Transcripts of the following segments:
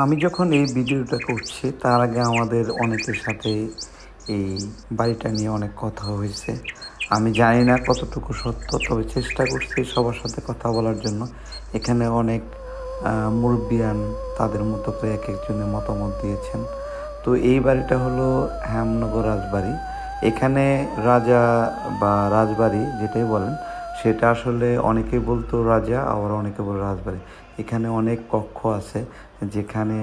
আমি যখন এই ভিডিওটা করছি, তার আগে আমাদের অনেকের সাথে এই বাড়িটা নিয়ে অনেক কথা হয়েছে। আমি জানি না কতটুকু সত্য, তবে চেষ্টা করছি সবার সাথে কথা বলার জন্য। এখানে অনেক মুরব্বিয়ান তাদের মতো করে এক একজনের মতামত দিয়েছেন। তো এই বাড়িটা হলো হ্যামনগর রাজবাড়ি। এখানে রাজা বা রাজবাড়ি যেটাই বলেন সেটা আসলে অনেকেই বলতো রাজা, আবার অনেকে বলে রাজবাড়ি। এখানে অনেক কক্ষ আছে যেখানে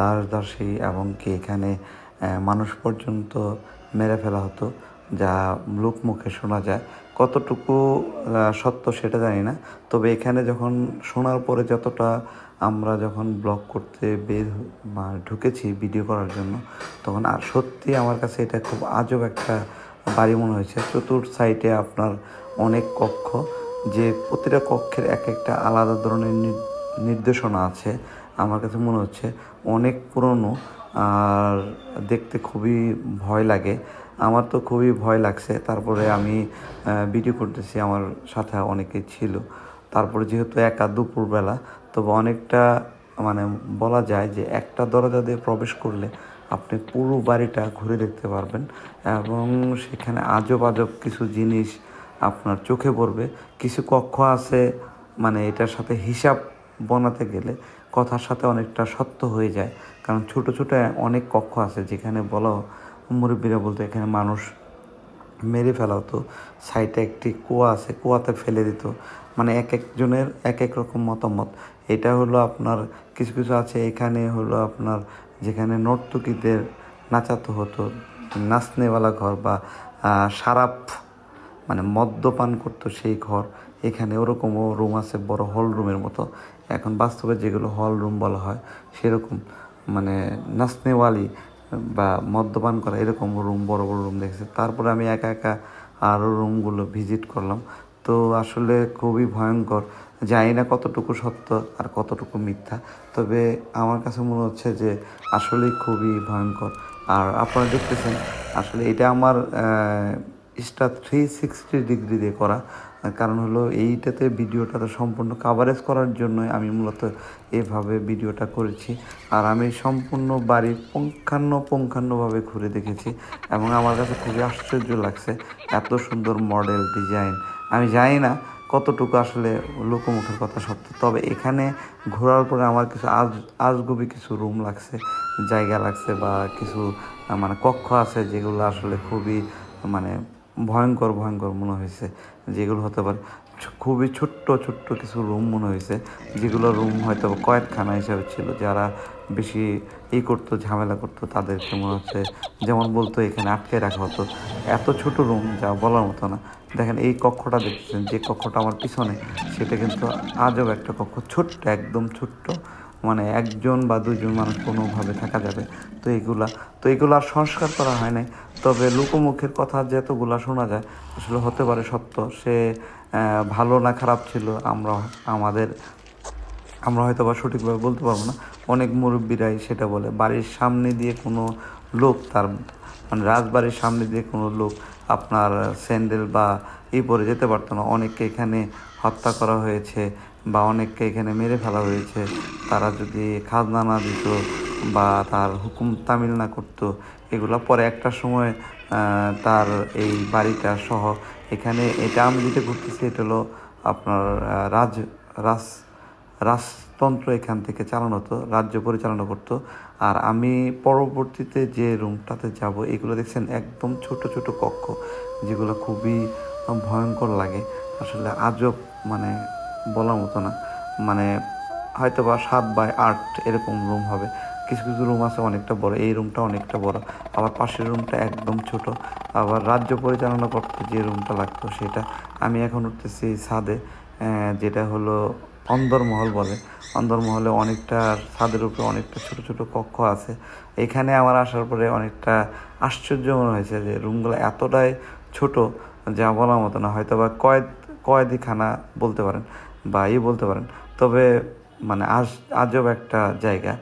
দাস দাসী এবং কি এখানে মানুষ পর্যন্ত মেরে ফেলা হতো, যা লোকমুখে শোনা যায়। কতটুকু সত্য সেটা জানি না। তবে এখানে যখন শোনার পরে যতটা আমরা যখন ব্লগ করতে বের ঢুকেছি ভিডিও করার জন্য, তখন আর সত্যি আমার কাছে এটা খুব আজব একটা বাড়ি মনে হয়েছে। চতুর সাইডে আপনার অনেক কক্ষ, যে প্রতিটা কক্ষের এক একটা আলাদা ধরনের নির্দেশনা আছে। আমার কাছে মনে হচ্ছে অনেক পুরনো আর দেখতে খুবই ভয় লাগে। আমার তো খুবই ভয় লাগছে। তারপরে আমি ভিডিও করতেছি। আমার সাথে অনেকে ছিল। তারপরে যেহেতু একা দুপুরবেলা, তবে অনেকটা মানে বলা যায় যে একটা দরজা দিয়ে প্রবেশ করলে আপনি পুরো বাড়িটা ঘুরে দেখতে পারবেন। এবং সেখানে আজব আজব কিছু জিনিস আপনার চোখে পড়বে। কিছু কক্ষ আছে মানে এটার সাথে হিসাব বানাতে গেলে কথার সাথে অনেকটা সত্য হয়ে যায়। কারণ ছোট ছোট অনেক কক্ষ আছে যেখানে বলো, মুরব্বীরা বলতো এখানে মানুষ মেরে ফেলা হতো সাইডে একটি কুয়া আছে, কুয়াতে ফেলে দিত। মানে এক একজনের এক এক রকম মতামত। এটা হলো আপনার, কিছু কিছু আছে এখানে হলো আপনার যেখানে নর্তকীদের নাচাতে হতো, নাচনেওয়ালা ঘর বা সারাপ মানে মদ্যপান করতো সেই ঘর। এখানে ওরকমও রুম আছে বড় হল রুমের মতো। এখন বাস্তবে যেগুলো হল রুম বলা হয়, সেরকম মানে নাচনেওয়ালি বা মদ্যপান করা এরকম রুম বড় বড় রুম দেখেছে। তারপরে আমি একা একা আরও রুমগুলো ভিজিট করলাম। তো আসলে খুবই ভয়ঙ্কর। জানি না কতটুকু সত্য আর কতটুকু মিথ্যা, তবে আমার কাছে মনে হচ্ছে যে আসলেই খুবই ভয়ঙ্কর। আর আপনারা দেখতেছেন, আসলে এটা আমার স্টা থ্রি সিক্সটি ডিগ্রি দিয়ে করা। কারণ হলো এইটাতে ভিডিওটাতে সম্পূর্ণ কাভারেজ করার জন্য আমি মূলত এভাবে ভিডিওটা করেছি। আর আমি সম্পূর্ণ বাড়ির পুঙ্খান্ন পুঙ্খান্নভাবে ঘুরে দেখেছি এবং আমার কাছে খুবই আশ্চর্য লাগছে এত সুন্দর মডেল ডিজাইন আমি জানি না কতটুকু আসলে লোকমুখের কথা সত্য, তবে এখানে ঘোরার পরে আমার কিছু আজ, আজগুবি কিছু রুম লাগছে, জায়গা লাগছে বা কিছু মানে কক্ষ আছে যেগুলো আসলে খুবই মানে ভয়ঙ্কর ভয়ঙ্কর মনে হয়েছে। যেগুলো হতে পারে, খুবই ছোট্ট ছোট্ট কিছু রুম মনে হয়েছে। যেগুলো রুম হয়তো কয়েকখানা হিসাবে ছিল। যারা বেশি এই করতো, ঝামেলা করতো, তাদেরকে মনে হচ্ছে যেমন বলতো, এখানে আটকে রাখা হতো। এত ছোট রুম যা বলার মতো না। দেখেন, এই কক্ষটা দেখছেন যে কক্ষটা আমার পিছনে, সেটা কিন্তু আজব একটা কক্ষ, ছোট্ট, একদম ছোট্ট। মানে একজন বা দুজন মানুষ কোনোভাবে থাকা যাবে। তো এগুলা, তো এগুলো আর সংস্কার করা হয় নাই। তবে লোকমুখের কথা যতগুলা শোনা যায়, আসলে হতে পারে সত্য, সে ভালো না খারাপ ছিল, আমরা, আমাদের, আমরা হয়তো বা সঠিকভাবে বলতে পারব না। অনেক মুরব্বীরাই সেটা বলে, বাড়ির সামনে দিয়ে কোনো লোক তার মানে রাজবাড়ির সামনে দিয়ে কোনো লোক আপনার স্যান্ডেল বা এই পরে যেতে পারতো না। অনেককে এখানে হত্যা করা হয়েছে বা অনেককে এখানে মেরে ফেলা হয়েছে। তারা যদি খাজনা না দিত বা তার হুকুম তামিল না করতো, এগুলো পরে একটা সময় তার এই বাড়িটা সহ এখানে এটা আমি যেটা ঘুরতেছি, এটা হলো আপনার রাজ রাজ, রাজতন্ত্র এখান থেকে চালানো হতো, রাজ্য পরিচালনা করতো। আর আমি পরবর্তীতে যে রুমটাতে যাব, এগুলো দেখছেন একদম ছোট ছোট কক্ষ, যেগুলো খুবই ভয়ঙ্কর লাগে। আসলে আজব মানে বলার মতো না। মানে হয়তো বা সাত বাই আট এরকম রুম হবে। কিছু কিছু রুম আছে অনেকটা বড়, এই রুমটা অনেকটা বড়। আবার পাশের রুমটা একদম ছোট। আবার রাজ্য পরিচালনা করতে যে রুমটা লাগতো সেটা। আমি এখন উঠতেছি ছাদে যেটা হলো অন্দরমহল বলে। অন্দরমহলে অনেকটা, ছাদের উপরে অনেকটা ছোট ছোট কক্ষ আছে। এখানে আমার আসার পরে অনেকটা আশ্চর্য মনে হয়েছে যে রুমগুলো এতটাই ছোট, যা বলার মতো না। হয়তো বা কয়েদ, কয়েদিখানা বলতে পারেন। বা ই বলতে পারেন। তবে মানে আজ, আজব একটা জায়গা।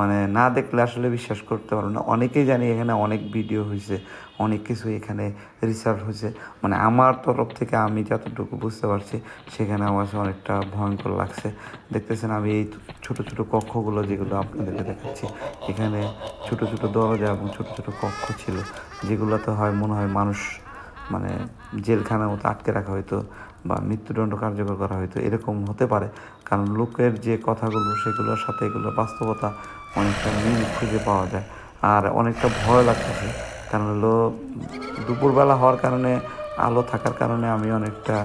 মানে না দেখলে আসলে বিশ্বাস করতে পারব না। অনেকেই জানি এখানে অনেক ভিডিও হয়েছে অনেক কিছু এখানে রিসার্চ হয়েছে মানে আমার তরফ থেকে আমি যতটুকু বুঝতে পারছি, সেখানে আমার অনেকটা ভয়ঙ্কর লাগছে। দেখতেছেন আমি এই ছোট ছোট কক্ষগুলো যেগুলো আপনাদেরকে দেখাচ্ছি। এখানে ছোট ছোট দরজা এবং ছোট ছোট কক্ষ ছিল। যেগুলোতে হয় মনে হয় মানুষ মানে জেলখানার মতো আটকে রাখা হয়তো বা মৃত্যুদণ্ড কার্যকর করা হয়তো এরকম হতে পারে। কারণ লোকের যে কথাগুলো, সেগুলোর সাথে এগুলো বাস্তবতা অনেকটা মিল খুঁজে পাওয়া যায়। আর অনেকটা ভয় লাগতেছে। কারণ হলো, দুপুরবেলা হওয়ার কারণে, আলো থাকার কারণে আমি অনেকটা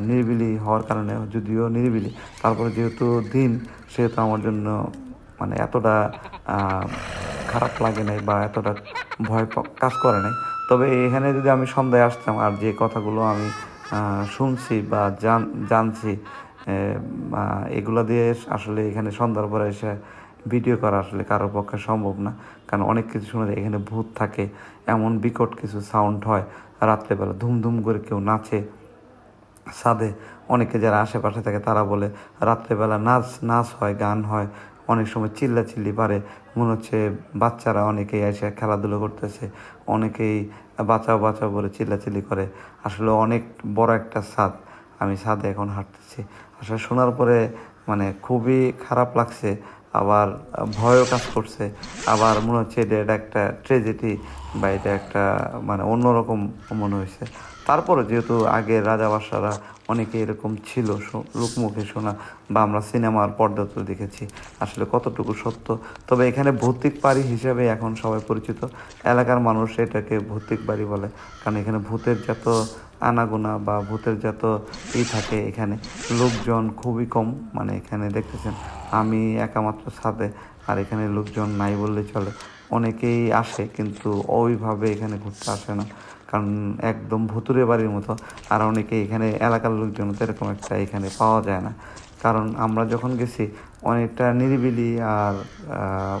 নিরিবিলি হওয়ার কারণে, যদিও নিরিবিলি। তারপরে যেহেতু দিন, সেহেতু আমার জন্য মানে এতটা খারাপ লাগে নাই বা এতটা ভয় কাজ করে নাই। তবে এখানে যদি আমি সন্ধ্যায় আসতাম আর যে কথাগুলো আমি শুনছি বা জান, জানছি এগুলো দিয়ে আসলে এখানে সন্ধ্যার পরে এসে ভিডিও করা আসলে কারোর পক্ষে সম্ভব না। কারণ অনেক কিছু শোনা যায় এখানে ভূত থাকে, এমন বিকট কিছু সাউন্ড হয়, রাত্রেবেলা ধুমধুম করে কেউ নাচে, ছাদে অনেকে যারা আশেপাশে থাকে তারা বলে, রাত্রেবেলা নাচ নাচ হয়, গান হয় অনেক সময় চিল্লাচিল্লি পারে। মনে হচ্ছে বাচ্চারা অনেকেই এসে খেলাধুলো করতেছে, অনেকেই বাঁচাও বাঁচাও বলে চিল্লাচিল্লি করে। আসলে অনেক বড় একটা ছাদ আমি ছাদে এখন হাঁটতেছি। আসলে শোনার পরে মানে খুবই খারাপ লাগছে আবার ভয়ও কাজ করছে। আবার মনে হচ্ছে এটা এটা একটা ট্রেজেডি বা এটা একটা মানে অন্যরকম মনে হয়েছে। তারপরে যেহেতু আগে রাজা বাসারা অনেকে এরকম ছিল লোকমুখে শোনা বা আমরা সিনেমার পর্দাতে দেখেছি, আসলে কতটুকু সত্য? তবে এখানে ভৌতিক বাড়ি হিসেবে এখন সবাই পরিচিত। এলাকার মানুষ এটাকে ভৌতিক বাড়ি বলে, কারণ এখানে ভূতের যত আনাগোনা বা ভূতের যত ই থাকে এখানে, লোকজন খুবই কম মানে এখানে দেখতেছেন। আমি একামাত্র ছাদে, আর এখানে লোকজন নাই বললে চলে। অনেকেই আসে, কিন্তু ওইভাবে এখানে ঘুরতে আসে না। কারণ একদম ভুতুরে বাড়ির মতো, আর অনেকে এখানে এলাকার লোকজন এরকম একটা এখানে পাওয়া যায় না। কারণ আমরা যখন গেছি, অনেকটা নিরিবিলি আর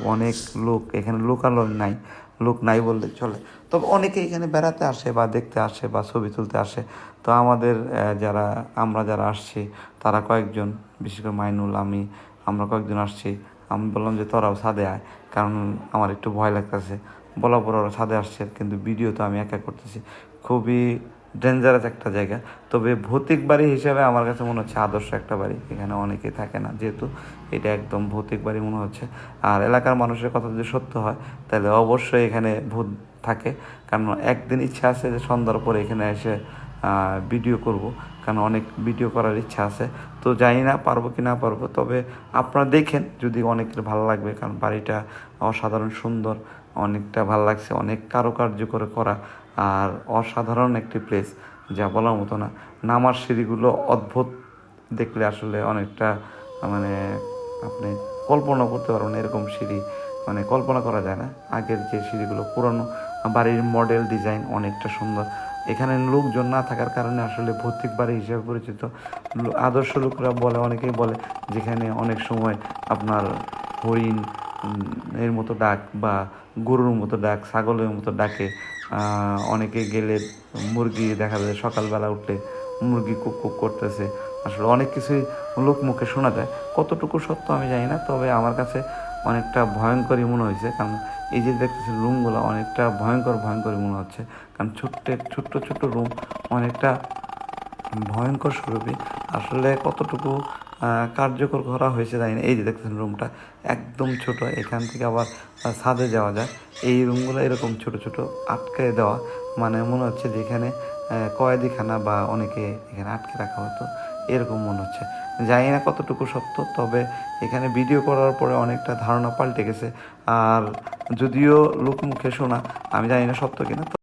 অনেক লোক, এখানে লোকালয় নাই। লোক নাই বললে চলে। তবে অনেকে এখানে বেড়াতে আসে বা দেখতে আসে বা ছবি তুলতে আসে। তো আমাদের যারা, আমরা যারা আসছি, তারা কয়েকজন, বিশেষ করে মাইনুল, আমি, আমরা কয়েকজন আসছি। আমি বললাম যে, তোরাও ছাদে আয়। কারণ আমার একটু ভয় লাগতেছে। বলা পর ওরা ছাদে আসছে, কিন্তু ভিডিও তো আমি একা করতেছি। খুবই ডেঞ্জারাস একটা জায়গা। তবে ভৌতিক বাড়ি হিসাবে আমার কাছে মনে হচ্ছে আদর্শ একটা বাড়ি। এখানে অনেকে থাকে না, যেহেতু এটা একদম ভৌতিক বাড়ি মনে হচ্ছে। আর এলাকার মানুষের কথা যদি সত্য হয়, তাহলে অবশ্যই এখানে ভূত থাকে। কারণ একদিন ইচ্ছা আছে যে সন্ধ্যার পরে এখানে এসে ভিডিও করব। কারণ অনেক ভিডিও করার ইচ্ছা আছে। তো জানি না পারব কি না পারব। তবে আপনারা দেখেন যদি অনেকের ভালো লাগবে। কারণ বাড়িটা অসাধারণ সুন্দর, অনেকটা ভালো লাগছে। অনেক কারুকার্য করে করা। আর অসাধারণ একটি প্লেস যা বলার মতো না। নামার সিঁড়িগুলো অদ্ভুত দেখলে আসলে অনেকটা মানে আপনি কল্পনা করতে পারবেন এরকম সিঁড়ি। মানে কল্পনা করা যায় না। আগের যে সিঁড়িগুলো পুরনো বাড়ির মডেল ডিজাইন অনেকটা সুন্দর। এখানে লোকজন না থাকার কারণে আসলে ভৌতিক বাড়ি হিসেবে পরিচিত। আদর্শ লোকরা বলে, অনেকেই বলে যেখানে অনেক সময় আপনার হরিণ এর মতো ডাক বা গরুর মতো ডাক, ছাগলের মতো ডাকে। অনেকে গেলে মুরগি দেখা যায় সকালবেলা উঠলে মুরগি কুক কুক করতেছে। আসলে অনেক কিছুই লোক মুখে শোনা যায়। কতটুকু সত্য আমি জানি না, তবে আমার কাছে অনেকটা ভয়ঙ্করই মনে হয়েছে, কারণ এই যে দেখতেছি রুমগুলো অনেকটা ভয়ঙ্কর, ভয়ঙ্করই মনে হচ্ছে। কারণ ছোট্ট ছোট্ট ছোট্ট রুম অনেকটা ভয়ঙ্কর স্বরূপই আসলে কতটুকু কার্যকর করা হয়েছে জানি না। এই যে দেখতেছেন রুমটা একদম ছোট, এখান থেকে আবার ছাদে যাওয়া যায়। এই রুমগুলো এরকম ছোট ছোট আটকে দেওয়া মানে মনে হচ্ছে যে এখানে কয়েদিখানা বা অনেকে এখানে আটকে রাখা হতো। এরকম মনে হচ্ছে। জানি না কতটুকু সত্য, তবে এখানে ভিডিও করার পরে অনেকটা ধারণা পাল্টে গেছে। আর যদিও লোকমুখে শোনা, আমি জানি না সত্য কিনা